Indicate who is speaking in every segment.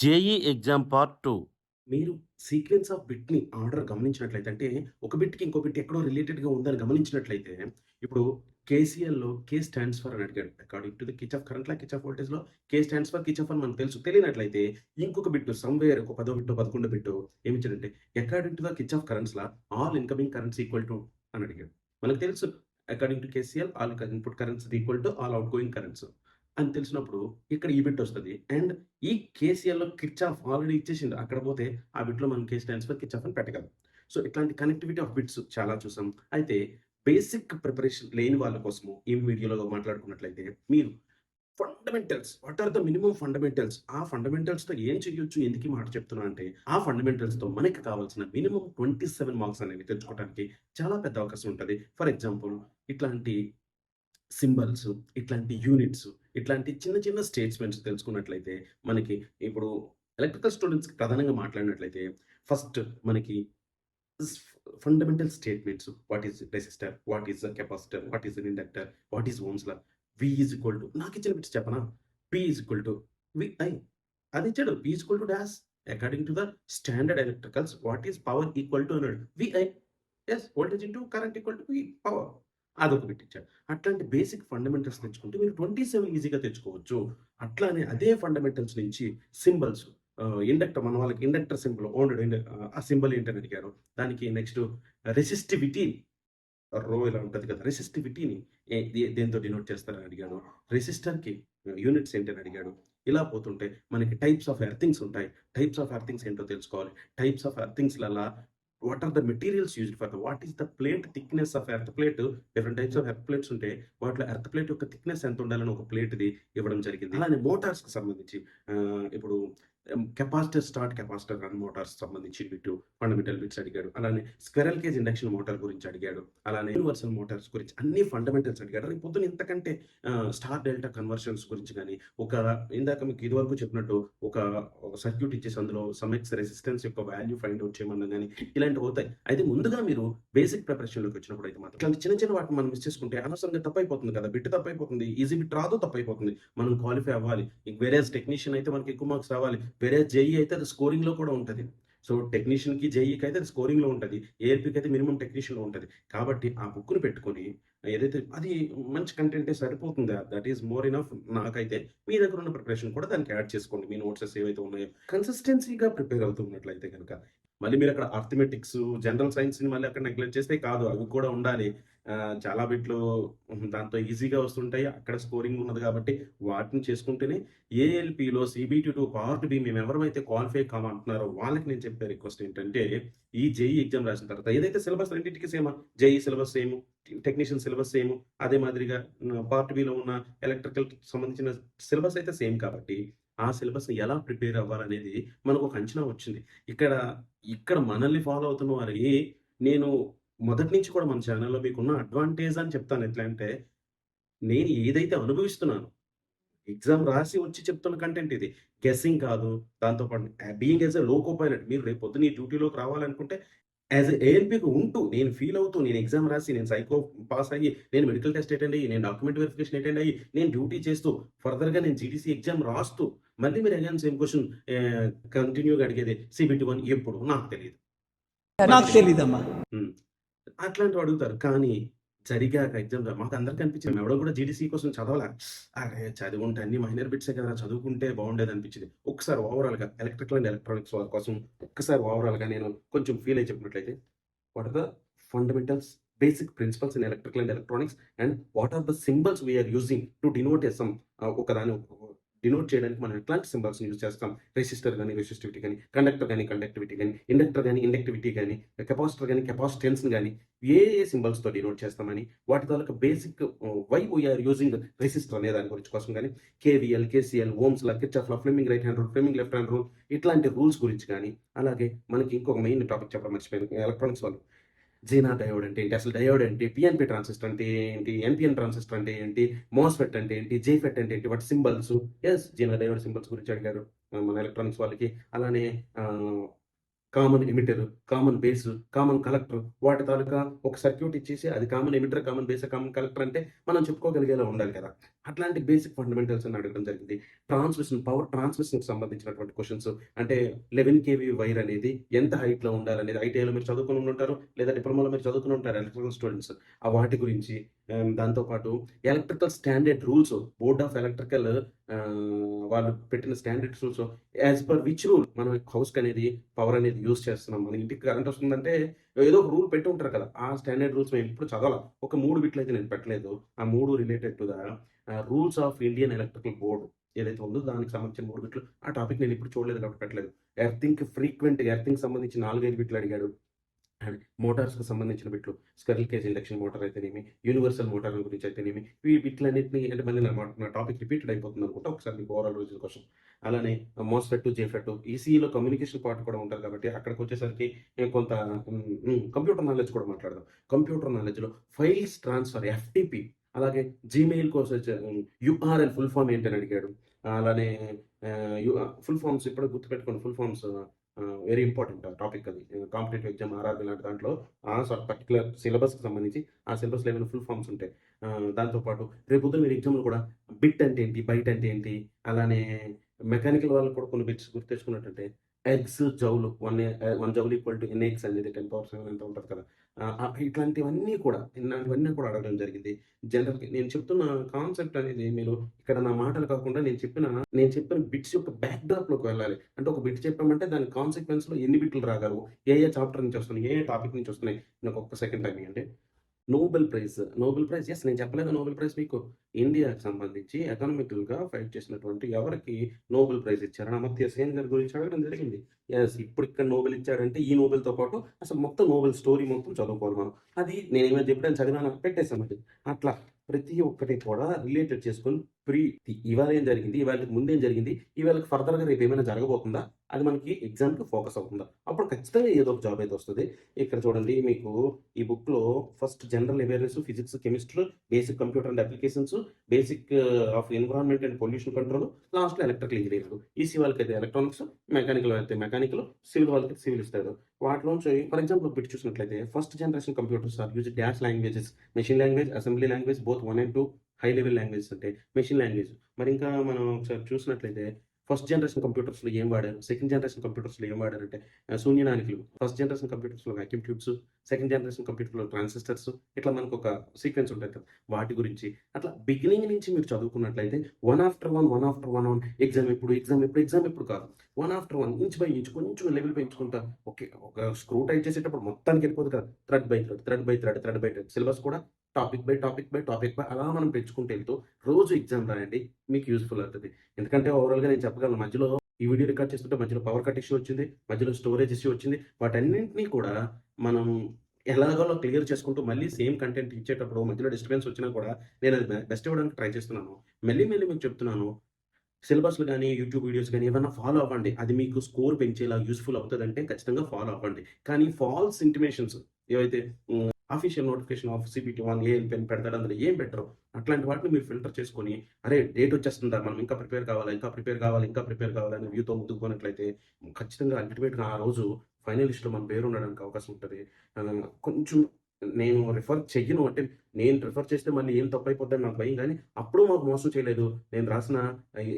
Speaker 1: JEE exam part two
Speaker 2: మీరు sequence of బిట్‌ని order గమనించినట్లయితే అంటే ఒక బిట్‌కి ఇంకో బిట్ ఎక్కడో రిలేటెడ్‌గా ఉందని గమనించినట్లయితే ఇప్పుడు కేసీఎల్‌లో కే స్టాండ్స్ ఫర్ అని అడిగాడు. According to the Kirchhoff current law Kirchhoff వోల్టేజ్‌లో K stands for Kirchhoff అని మనకు తెలుసు. తెలియనట్లయితే ఇంకొక బిట్ సమ్‌వేర్ ఒక పదో బిట్టో, 11 bit ఏమిచ్చాడంటే according to the Kirchhoff currents law all incoming currents equal to అని అడిగాడు. మనకు తెలుసు according to KCL all input currents equal to all outgoing currents అని తెలిసినప్పుడు ఇక్కడ ఈ బిట్ వస్తుంది అండ్ ఈ కేసీఆర్లో కిచ్ ఆఫ్ ఆల్రెడీ ఇచ్చేసిండు. అక్కడ పోతే ఆ బిట్‌లో మనం కేస్ ట్రాన్స్ఫర్ కిచ్ ఆఫ్ అని పెట్టగలం. సో ఇట్లాంటి కనెక్టివిటీ ఆఫ్ బిట్స్ చాలా చూసాం. అయితే బేసిక్ ప్రిపరేషన్ లేని వాళ్ళ కోసము ఈ వీడియోలో మాట్లాడుకున్నట్లయితే మీరు fundamentals what are the minimum fundamentals ఆ ఫండమెంటల్స్‌తో ఏం చేయొచ్చు? ఎందుకు మాట చెప్తున్నా అంటే ఆ ఫండమెంటల్స్‌తో మనకి కావాల్సిన మినిమమ్ 27 మార్క్స్ అనేవి తెచ్చుకోవడానికి చాలా పెద్ద అవకాశం ఉంటుంది ఫర్ ఎగ్జాంపుల్ ఇట్లాంటి సింబల్స్, ఇట్లాంటి యూనిట్స్, ఇట్లాంటి చిన్న చిన్న స్టేట్స్‌మెంట్స్ తెలుసుకున్నట్లయితే మనకి ఇప్పుడు ఎలక్ట్రికల్ స్టూడెంట్స్‌కి ప్రధానంగా మాట్లాడినట్లయితే ఫస్ట్ మనకి fundamental statements what is resistor? What is capacitor? What is inductor? What is Ohm's law? V is equal to నాకిచ్చిన బిట్స్ చెప్పనా? P is equal to VI అది ఇచ్చాడు. P is equal to dash according to the standard electricals what is power equal to అన్నాడు. VI is voltage into current equal to V power అదొక పెట్టించాడు అట్లాంటి basic fundamentals తెచ్చుకుంటే మీరు 27 ఈజీగా తెచ్చుకోవచ్చు. అట్లానే అదే ఫండమెంటల్స్ నుంచి సింబల్స్ ఇండక్టర్ మన వాళ్ళకి ఇండక్టర్ సింబల్ ఓన్డ్ ఆ సింబల్ ఏంటని అడిగారు. దానికి నెక్స్ట్ రెసిస్టివిటీ రో ఇలా ఉంటుంది కదా! రెసిస్టివిటీని దేంతో దేనితో డినోట్ చేస్తారని అడిగాడు. రెసిస్టర్‌కి యూనిట్స్ ఏంటని అడిగాడు. ఇలా పోతుంటే మనకి టైప్స్ ఆఫ్ ఎర్థింగ్స్ ఉంటాయి. టైప్స్ ఆఫ్ ఎర్థింగ్స్ ఏంటో తెలుసుకోవాలి. Types of ఎర్తింగ్స్‌లల్లా what are the materials used for the what is the plate thickness of earth plate different types of earth plates ఉంటే వాటిలో ఎర్త్ ప్లేట్ యొక్క థిక్‌నెస్ ఎంత ఉండాలని ఒక ప్లేట్‌ది ఇవ్వడం జరిగింది. అలానే మోటార్స్‌కి సంబంధించి ఇప్పుడు capacitor start capacitor run motors సంబంధించి బిట్టు ఫండమెంటల్ బిట్స్ అడిగాడు. అలానే స్క్వెరల్ కేజ్ ఇండక్షన్ మోటార్ గురించి అడిగాడు. అలానే యూనివర్సల్ మోటార్స్ గురించి అన్ని ఫండమెంటల్స్ అడిగాడు. రేపు పొద్దున ఇంతకంటే స్టార్ డెల్టా కన్వర్షన్స్ గురించి కానీ ఒక ఇందాక మీకు ఇదివరకు చెప్పినట్టు ఒక సర్క్యూట్ ఇచ్చేసి అందులో సమెక్స్ రెసిస్టెన్స్ యొక్క వాల్యూ ఫైండ్ అవుట్ చేయమన్నా కానీ ఇలాంటివి అవుతాయి. అయితే ముందుగా మీరు బేసిక్ ప్రిపరేషన్‌లోకి వచ్చినప్పుడు అయితే మాత్రం ఇట్లాంటి చిన్న చిన్న వాటిని మనం మిస్ చేసుకుంటే అనవసరంగా తప్పైపోతుంది కదా! బిట్ తప్పైపోతుంది. ఈజీ బిట్ రాదు తప్పైపోతుంది. మనం క్వాలిఫై అవ్వాలి. వేరే టెక్నీషియన్ అయితే మనకి ఎక్కువ మార్క్స్ రావాలి. వేరే జేఈ అయితే అది స్కోరింగ్‌లో కూడా ఉంటుంది సో టెక్నీషియన్‌కి, జేఈకి అయితే అది స్కోరింగ్‌లో ఉంటుంది ఏఎల్‌పీకి అయితే మినిమమ్ టెక్నీషియన్‌లో ఉంటుంది కాబట్టి ఆ బుక్‌ని పెట్టుకొని ఏదైతే అది మంచి కంటెంటే సరిపోతుందా దట్ ఈస్ మోర్ ఇనఫ్ నాకైతే. మీ దగ్గర ఉన్న ప్రిపరేషన్ కూడా దానికి యాడ్ చేసుకోండి. మీ నోట్సెస్ ఏవైతే ఉన్నాయో కన్సిస్టెన్సీగా ప్రిపేర్ అవుతున్నట్లయితే కనుక మళ్ళీ మీరు అక్కడ అర్థమెటిక్స్, జనరల్ సైన్స్‌ని మళ్ళీ అక్కడ నెగ్లెక్ట్ చేస్తే కాదు. అవి కూడా ఉండాలి. చాలా బిట్లు దాంతో ఈజీగా వస్తుంటాయి. అక్కడ స్కోరింగ్ ఉన్నది కాబట్టి వాటిని చేసుకుంటేనే ఏఎల్పిలో సీబీటీ టూ పార్ట్ బి మేము ఎవరైతే క్వాలిఫై కామంటున్నారో వాళ్ళకి నేను చెప్పే రిక్వెస్ట్ ఏంటంటే ఈ జేఈ ఎగ్జామ్ రాసిన తర్వాత ఏదైతే సిలబస్ రెండింటికి same JE syllabus same, technician syllabus same అదే మాదిరిగా పార్ట్ బిలో ఉన్న ఎలక్ట్రికల్ సంబంధించిన సిలబస్ అయితే సేమ్ కాబట్టి ఆ సిలబస్‌ని ఎలా ప్రిపేర్ అవ్వాలనేది మనకు ఒక అంచనా వచ్చింది. ఇక్కడ ఇక్కడ మనల్ని ఫాలో అవుతున్న వారికి నేను మొదటి నుంచి కూడా మన ఛానెల్‌లో మీకున్న అడ్వాంటేజ్ అని చెప్తాను. ఎట్లా అంటే నేను ఏదైతే అనుభవిస్తున్నానో ఎగ్జామ్ రాసి వచ్చి చెప్తున్న కంటెంట్ ఇది. గెస్సింగ్ కాదు. దాంతో పాటు being as a loco pilot మీరు రేపు పొద్దున ఈ డ్యూటీలోకి రావాలనుకుంటే యాస్ ఎ ఏఎల్‌పీగా ఉంటూ నేను ఫీల్ అవుతూ నేను ఎగ్జామ్ రాసి నేను సైకో పాస్ అయ్యి నేను మెడికల్ టెస్ట్ అటెండ్ అయ్యి నేను డాక్యుమెంట్ వెరిఫికేషన్ అటెండ్ అయ్యి నేను డ్యూటీ చేస్తూ ఫర్దర్‌గా నేను జీడీసీ ఎగ్జామ్ రాస్తూ మళ్ళీ మీరు అగైన్ సేమ్ ఆహ్, కంటిన్యూగా అడిగేది సీబీటీ 1 ఎప్పుడు నాకు తెలీదు.
Speaker 3: నాకు తెలీదమ్మా.
Speaker 2: అట్లాంటివి అడుగుతారు. కానీ జరిగాక ఎగ్జామ్ మాకు అందరికీ అనిపించింది. ఎవడో కూడా జీడీసీ కోసం చదవాలా అరే! చదివుంటే అన్ని మైనర్ బిట్సే కదా చదువుకుంటే బాగుండేది అనిపించింది. ఒక్కసారి ఓవరాల్‌గా ఎలక్ట్రికల్ అండ్ ఎలక్ట్రానిక్స్ వాళ్ళ కోసం ఒక్కసారి ఓవరాల్‌గా నేను కొంచెం ఫీల్ అయ్యి చెప్పినట్లయితే what are the fundamentals, basic principles in electrical and electronics and what are the symbols we are using to denote a some ah, denote చేయడానికి మనం ఎట్లాంటి సింబల్స్‌ని యూజ్ చేస్తాం. రెసిస్టర్ కానీ రెసిస్టివిటీ కానీ కండక్టర్ కానీ కండక్టివిటీ కానీ ఇండక్టర్ కానీ ఇండక్టివిటీ కానీ కెపాసిటర్ కానీ కెపాసిటెన్స్ కానీ ఏ ఏ సింబల్స్‌తో డినోట్ చేస్తామని వాటి తాలూకా basic why we are using resistor అనే దాని గురించి కోసం కానీ KVL, KCL, Ohm's law, Kirchhoff law, Fleming right hand rule, Fleming left hand rule ఇట్లాంటి రూల్స్ గురించి కానీ అలాగే మనకి ఇంకొక మెయిన్ టాపిక్ చెప్పడం మర్చిపోయింది ఎలక్ట్రానిక్స్ వాళ్ళు. జీనా డయోడ్ అంటే ఏంటి? అసలు డయోడ్ ఏంటి? పిఎన్పి ట్రాన్సిస్టర్ అంటే ఏంటి? ఎన్పిఎన్ ట్రాన్సిస్టర్ అంటే ఏంటి? మోస్‌ఫెట్ అంటే ఏంటి? జేఫెట్ అంటే ఏంటి? వాటి సింబల్స్ యెస్ జీనా డయోడ్ సింబల్స్ గురించి అడిగారు. మన ఎలక్ట్రానిక్స్ వాళ్ళకి. అలానే common emitter common base common collector వాటి తాలూకా ఒక సర్క్యూట్ ఇచ్చేసి అది common emitter common base common collector అంటే మనం చెప్పుకోగలిగేలా ఉండాలి కదా. అట్లాంటి బేసిక్ ఫండమెంటల్స్ అని అడగడం జరిగింది. ట్రాన్స్మిషన్ పవర్ ట్రాన్స్మిషన్కి సంబంధించినటువంటి క్వశ్చన్స్ అంటే లెవెన్ కేవీ వైర్ అనేది ఎంత హైట్లో ఉండాలనేది ఐటీఐలో మీరు చదువుకుని ఉంటారు లేదా డిప్లొమాలో మీరు చదువుకుని ఉంటారు ఎలక్ట్రికల్ స్టూడెంట్స్ ఆ వాటి గురించి దాంతోపాటు electrical standard rules board of electrical వాళ్ళు పెట్టిన standard rules as per which rule మనం హౌస్ అనేది పవర్ అనేది యూస్ చేస్తున్నాం. మన ఇంటికి కరెంట్ వస్తుందంటే ఏదో ఒక రూల్ పెట్టి ఉంటారు కదా. ఆ స్టాండర్డ్ రూల్స్ మేము ఎప్పుడు చదవాలి. ఒక మూడు బిట్లు అయితే నేను పెట్టలేదు. ఆ మూడు related to the rules of Indian electrical board ఏదైతే ఉందో దానికి సంబంధించిన మూడు బిట్లు. ఆ టాపిక్ నేను ఇప్పుడు చూడలేదు కాబట్టి పెట్టలేదు. ఎర్తింగ్ ఫ్రీక్వెంట్ ఎర్థింగ్ సంబంధించి నాలుగైదు బిట్లు అడిగాడు. అండ్ మోటార్స్కి సంబంధించిన బిట్లు స్కర్ల్ కేజ్ ఇండక్షన్ మోటార్ అయితేనేమి యూనివర్సల్ మోటార్ గురించి అయితేనేమి ఈ బిట్లన్నింటినీ అంటే మళ్ళీ నా నా టాపిక్ రిపీటెడ్ అయిపోతుంది అనుకుంటా ఒకసారి మీకు ఓవరాల్ రోజుల కోసం అలానే మోస్ఫెట్ జేఫెట్ ఈసీఈలో కమ్యూనికేషన్ పార్ట్ కూడా ఉంటుంది కాబట్టి అక్కడికి వచ్చేసరికి కొంత కంప్యూటర్ నాలెడ్జ్ కూడా మాట్లాడదాం. కంప్యూటర్ నాలెడ్జ్లో ఫైల్స్ ట్రాన్స్ఫర్ ఎఫ్టిపి అలాగే జీమెయిల్ కోసం యుఆర్ఎల్ ఫుల్ ఫామ్ ఏంటని అడిగాడు. అలానే ఫుల్ ఫామ్స్ ఇప్పుడు గుర్తుపెట్టుకోండి full forms very important topic అది. కాంపిటేటివ్ ఎగ్జామ్ ఆర్ఆర్బీ లాంటి దాంట్లో ఆ పర్టికులర్ సిలబస్కి సంబంధించి ఆ సిలబస్ ఏమైనా ఫుల్ ఫామ్స్ ఉంటాయి దాంతోపాటు రేపు పొద్దున మీరు ఎగ్జామ్లో కూడా బిట్ అంటే ఏంటి బైట్ అంటే ఏంటి అలానే మెకానికల్ వాళ్ళు కూడా కొన్ని బిట్స్ గుర్తు తెచ్చుకున్నట్టంటే ergs joule one one joule equal to N X అనేది టెన్ పవర్ సెవెన్ ఎంత ఉంటుంది కదా. ఇట్లాంటివన్నీ కూడా ఇలాంటివన్నీ కూడా అడగడం జరిగింది. జనరల్కి నేను చెప్తున్న కాన్సెప్ట్ అనేది మీరు ఇక్కడ నా మాటలు కాకుండా నేను చెప్పిన నేను చెప్పిన బిట్స్ యొక్క బ్యాక్ డ్రాప్లోకి వెళ్ళాలి. అంటే ఒక బిట్ చెప్పామంటే దాని కాన్సిక్వెన్స్లో ఎన్ని బిట్లు రాగలవు? ఏ ఏ చాప్టర్ నుంచి వస్తున్నాయి? ఏ ఏ టాపిక్ నుంచి వస్తున్నాయి? నాకు ఒక్క సెకండ్ టైం అంటే Nobel prize Nobel prize yes నేను చెప్పలేదు నోబెల్ ప్రైజ్ మీకు? ఇండియాకి సంబంధించి ఎకనామికల్గా ఫైట్ చేసినటువంటి ఎవరికి నోబెల్ ప్రైజ్ ఇచ్చారు? అమర్త్య సేన్ గారి గురించి అడగడం జరిగింది. అసలు ఇప్పుడు ఇక్కడ నోబెల్ ఇచ్చాడంటే ఈ నోబెల్తో పాటు అసలు మొత్తం నోబెల్ స్టోరీ మొత్తం చదువుకోవాలి మనం. అది నేను ఏమైనా చెప్పాను చదివాను పెట్టేసాం అది అట్లా ప్రతి ఒక్కటి కూడా రిలేటెడ్ చేసుకొని ప్రీ ఇవాళ ఏం జరిగింది? ఇవాళ ముందేం జరిగింది? ఇవాళకి ఫర్దర్గా రేపు ఏమైనా జరగబోతుందా? అది మనకి ఎగ్జామ్కి ఫోకస్ అవుతుందా? అప్పుడు ఖచ్చితంగా ఏదో ఒక జాబ్ అయితే వస్తుంది. ఇక్కడ చూడండి మీకు ఈ బుక్లో first general awareness physics chemistry basic computer and applications basic of environment and pollution control లాస్ట్లో ఎలక్ట్రికల్ ఇంజనీరింగ్ ఈసీ వాళ్ళకి అయితే ఎలక్ట్రానిక్స్ మెకానికల్ అయితే మెకానిక్ మెకానికల్ సివిల్ వాళ్ళకి సివిల్ ఇస్తారు వాటిలోంచి ఫర్ ఎగ్జాంపుల్ బిట్ చూసినట్లయితే first generation computers are use dash languages machine language assembly language both one and two high level language అంటే machine language మరి ఇంకా మనం ఒకసారి చూసినట్లయితే ఫస్ట్ జనరేషన్ కంప్యూటర్స్లో ఏం వాడారు? సెకండ్ జనరేషన్ కంప్యూటర్స్లో ఏం వాడారు అంటే ఆ, ఫస్ట్ జనరేషన్ కంప్యూటర్స్లో వ్యాక్యూమ్ ట్యూబ్స్ సెకండ్ జనరేషన్ కంప్యూటర్లో ట్రాన్సిస్టర్స్ ఇట్లా మనకు ఒక సీక్వెన్స్ ఉంటుంది కదా వాటి గురించి. అట్లా బిగినింగ్ నుంచి మీరు చదువుకున్నట్లయితే one after one one after one one exam ఎప్పుడు ఎగ్జామ్ ఎప్పుడు ఎగ్జామ్ ఎప్పుడు కాదు. One after one inch by inch కొంచెం లెవెల్ పెంచుకుంటా. ఓకే ఒక స్క్రూ టైట్ చేసేటప్పుడు మొత్తానికి వెళ్ళిపోదు కదా thread by thread thread by thread thread by thread syllabus కూడా topic by topic by topic by అలా మనం పెంచుకుంటే వెళ్తూ రోజు ఎగ్జామ్ రాయండి మీకు యూస్ఫుల్ అవుతుంది. ఎందుకంటే ఓవరాల్గా నేను చెప్పగలను మధ్యలో ఈ వీడియో రికార్డ్ చేస్తుంటే మధ్యలో పవర్ కట్ ఇష్యూ వచ్చింది మధ్యలో స్టోరేజ్ ఇష్యూ వచ్చింది. వాటన్నింటినీ కూడా మనం ఎలాగోలో క్లియర్ చేసుకుంటూ మళ్ళీ సేమ్ కంటెంట్ ఇచ్చేటప్పుడు మధ్యలో డిస్టర్బెన్స్ వచ్చినా కూడా నేను అది బెస్ట్ ఇవ్వడానికి ట్రై చేస్తున్నాను. మళ్ళీ మళ్ళీ మీకు చెప్తున్నాను సిలబస్లు కానీ యూట్యూబ్ వీడియోస్ కానీ ఏమైనా ఫాలో అవ్వండి. అది మీకు స్కోర్ పెంచేలా యూస్ఫుల్ అవుతుందంటే ఖచ్చితంగా ఫాలో అవ్వండి. కానీ ఫాల్స్ ఇంటిమేషన్స్ ఏవైతే official notification of CBT one A pen పెడతాడు అందులో ఏం పెట్టరు? అట్లాంటి వాటిని మీరు ఫిల్టర్ చేసుకొని అరే డేట్ వచ్చేస్తుందా మనం ఇంకా ప్రిపేర్ కావాలి ఇంకా ప్రిపేర్ కావాలి ఇంకా ప్రిపేర్ కావాలని వ్యూతో ముందుకు పోయినట్లయితే ఖచ్చితంగా అల్టిమేట్గా ఆ రోజు ఫైనలిస్ట్లో మన పేరు ఉండడానికి అవకాశం ఉంటుంది. కొంచెం నేను రిఫర్ చెయ్యను అంటే నేను రిఫర్ చేస్తే మళ్ళీ ఏం తప్పు అయిపోద్దని నాకు భయం కానీ అప్పుడు మాకు మోసం చేయలేదు. నేను రాసిన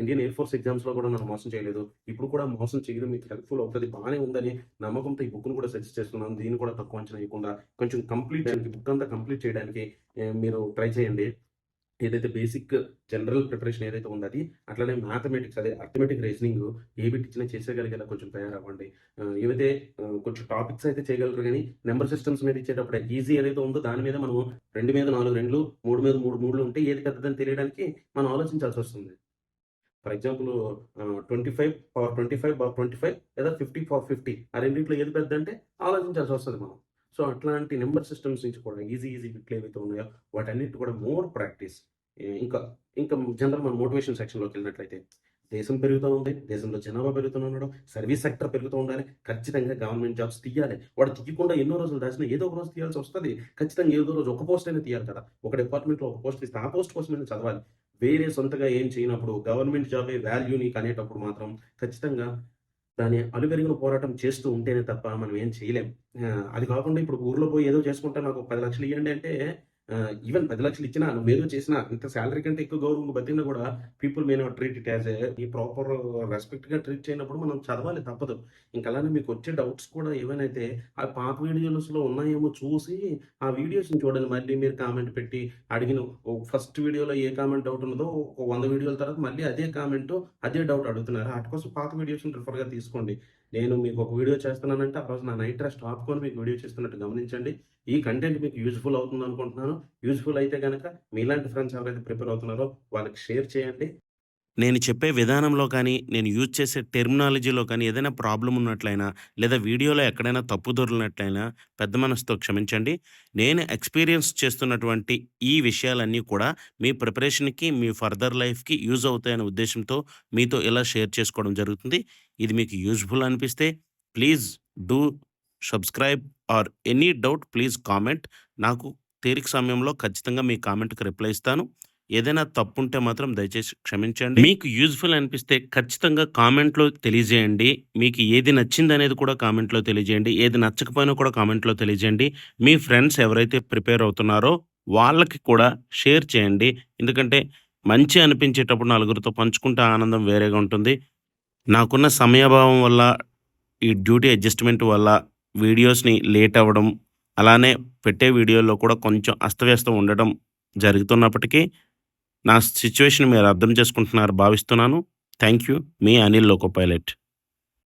Speaker 2: ఇండియన్ ఎయిర్ ఫోర్స్ ఎగ్జామ్స్లో కూడా నన్ను మోసం చేయలేదు. ఇప్పుడు కూడా మోసం చేయడం మీకు హెల్ప్ఫుల్ అవుతుంది బాగానే ఉందని నమ్మకంతో ఈ బుక్ను కూడా సజెస్ట్ చేస్తున్నాను. దీన్ని కూడా తక్కువ అంచనా వేయకుండా కొంచెం కంప్లీట్ చేయడానికి బుక్ అంతా కంప్లీట్ చేయడానికి మీరు ట్రై చేయండి. ఏదైతే బేసిక్ జనరల్ ప్రిపరేషన్ ఏదైతే ఉందో అది అట్లనే మ్యాథమెటిక్స్ అదే అర్థమెటిక్ రీజనింగ్ ఏ బిట్ ఇచ్చినా కొంచెం తయారవ్వండి. ఏవైతే కొంచెం టాపిక్స్ అయితే చేయగలరు కానీ నెంబర్ సిస్టమ్స్ మీద ఇచ్చేటప్పుడు ఈజీ ఏదైతే ఉందో దాని మీద మనం రెండు మీద నాలుగు రెండ్లు మూడు మీద మూడు మూడులు ఉంటే ఏది పెద్దదని తెలియడానికి మనం ఆలోచించాల్సి వస్తుంది. For example twenty five power twenty five power twenty five లేదా ఫిఫ్టీ పవర్ ఫిఫ్టీ ఆ రెండింటిలో ఏది పెద్ద అంటే ఆలోచించాల్సి వస్తుంది మనం. సో అట్లాంటి నెంబర్ సిస్టమ్స్ నుంచి కూడా ఈజీ ఈజీ బిట్లు ఏవైతే ఉన్నాయో? వాటన్నిటి కూడా మోర్ ప్రాక్టీస్. ఇంకా ఇంకా జనరల్ మన మోటివేషన్ సెక్షన్లోకి వెళ్ళినట్లయితే దేశం పెరుగుతూ ఉంది దేశంలో జనాభా పెరుగుతూ ఉండడం సర్వీస్ సెక్టర్ పెరుగుతూ ఉండాలి ఖచ్చితంగా గవర్నమెంట్ జాబ్స్ తీయాలి. వాడు తీయకుండా ఎన్నో రోజులు దాచిన ఏదో ఒక రోజు తీయాల్సి వస్తుంది. ఖచ్చితంగా ఏదో రోజు ఒక పోస్ట్ అయినా తీయాలి కదా. ఒక డిపార్ట్మెంట్లో ఒక పోస్ట్ ఇస్తే ఆ పోస్ట్ కోసం అయినా చదవాలి. వేరే సొంతగా ఏం చేయనప్పుడు గవర్నమెంట్ జాబే వాల్యూ నీకు అనేటప్పుడు మాత్రం ఖచ్చితంగా
Speaker 4: దాని అలుగరిగిన పోరాటం చేస్తూ ఉంటేనే తప్ప మనం ఏం చేయలేం. అది కాకుండా ఇప్పుడు ఊర్లో పోయి ఏదో చేసుకుంటే నాకు పది లక్షలు ఇవ్వండి అంటే ఈవెన్ పది లక్షలు ఇచ్చినా నువ్వేదో చేసినా ఇంత సాలరీ కంటే ఎక్కువ గౌరవంగా బతికినా కూడా people may not treat it as ఈ ప్రాపర్ రెస్పెక్ట్‌గా ట్రీట్ చేయనప్పుడు మనం చదవాలి తప్పదు. ఇంకా అలానే మీకు వచ్చే డౌట్స్ కూడా ఏవైనా ఆ పాత వీడియోస్‌లో ఉన్నాయేమో చూసి ఆ వీడియోస్‌ని చూడండి. మళ్ళీ మీరు కామెంట్ పెట్టి అడిగిన ఓ ఫస్ట్ వీడియోలో ఏ కామెంట్ డౌట్ ఉన్నదో ఒక వంద వీడియోల తర్వాత మళ్ళీ అదే కామెంటు, అదే డౌట్ అడుగుతున్నారు. ఆటి కోసం పాత వీడియోస్‌ని రిఫర్‌గా తీసుకోండి. నేను మీకు ఒక వీడియో చేస్తున్నానంటే ఆ రోజు నా నైట్ రెస్ట్ ఆపుకొని మీకు వీడియో చేస్తున్నట్టు గమనించండి. ఈ కంటెంట్ మీకు యూజ్‌ఫుల్ అవుతుందనుకుంటున్నాను. యూజ్‌ఫుల్ అయితే కనుక మీలాంటి ఫ్రెండ్స్ ఎవరైతే ప్రిపేర్ అవుతున్నారో వాళ్ళకి షేర్ చేయండి.
Speaker 2: నేను చెప్పే విధానంలో కానీ, నేను యూజ్ చేసే టెర్మినాలజీలో కానీ ఏదైనా ప్రాబ్లం ఉన్నట్లయినా, లేదా వీడియోలో ఎక్కడైనా తప్పు దొర్లినట్లయినా పెద్ద మనసుతో క్షమించండి. నేను ఎక్స్‌పీరియన్స్ చేస్తున్నటువంటి ఈ విషయాలన్నీ కూడా మీ ప్రిపరేషన్‌కి, మీ ఫర్దర్ లైఫ్‌కి యూజ్ అవుతాయనే ఉద్దేశంతో మీతో ఇలా షేర్ చేసుకోవడం జరుగుతుంది. ఇది మీకు యూజ్‌ఫుల్ అనిపిస్తే please do subscribe or any doubt please comment. నాకు తీరిక సమయంలో ఖచ్చితంగా మీ కామెంట్‌కి రిప్లై ఇస్తాను. ఏదైనా తప్పుంటే మాత్రం దయచేసి క్షమించండి. మీకు యూజ్‌ఫుల్ అనిపిస్తే ఖచ్చితంగా కామెంట్‌లో తెలియజేయండి. మీకు ఏది నచ్చింది అనేది కూడా కామెంట్‌లో తెలియజేయండి. ఏది నచ్చకపోయినా కూడా కామెంట్‌లో తెలియజేయండి. మీ ఫ్రెండ్స్ ఎవరైతే ప్రిపేర్ అవుతున్నారో వాళ్ళకి కూడా షేర్ చేయండి. ఎందుకంటే మంచి అనిపించేటప్పుడు నలుగురితో పంచుకుంటే ఆనందం వేరేగా ఉంటుంది. నాకున్న సమయాభావం వల్ల, ఈ డ్యూటీ అడ్జస్ట్‌మెంట్ వల్ల వీడియోస్‌ని లేట్ అవ్వడం, అలానే పెట్టే వీడియోలో కూడా కొంచెం అస్తవ్యస్తం ఉండడం జరుగుతున్నప్పటికీ నా సిచ్యువేషన్ మీరు అర్థం చేసుకుంటున్నారు భావిస్తున్నాను. Thank you. Me Anil loco pilot.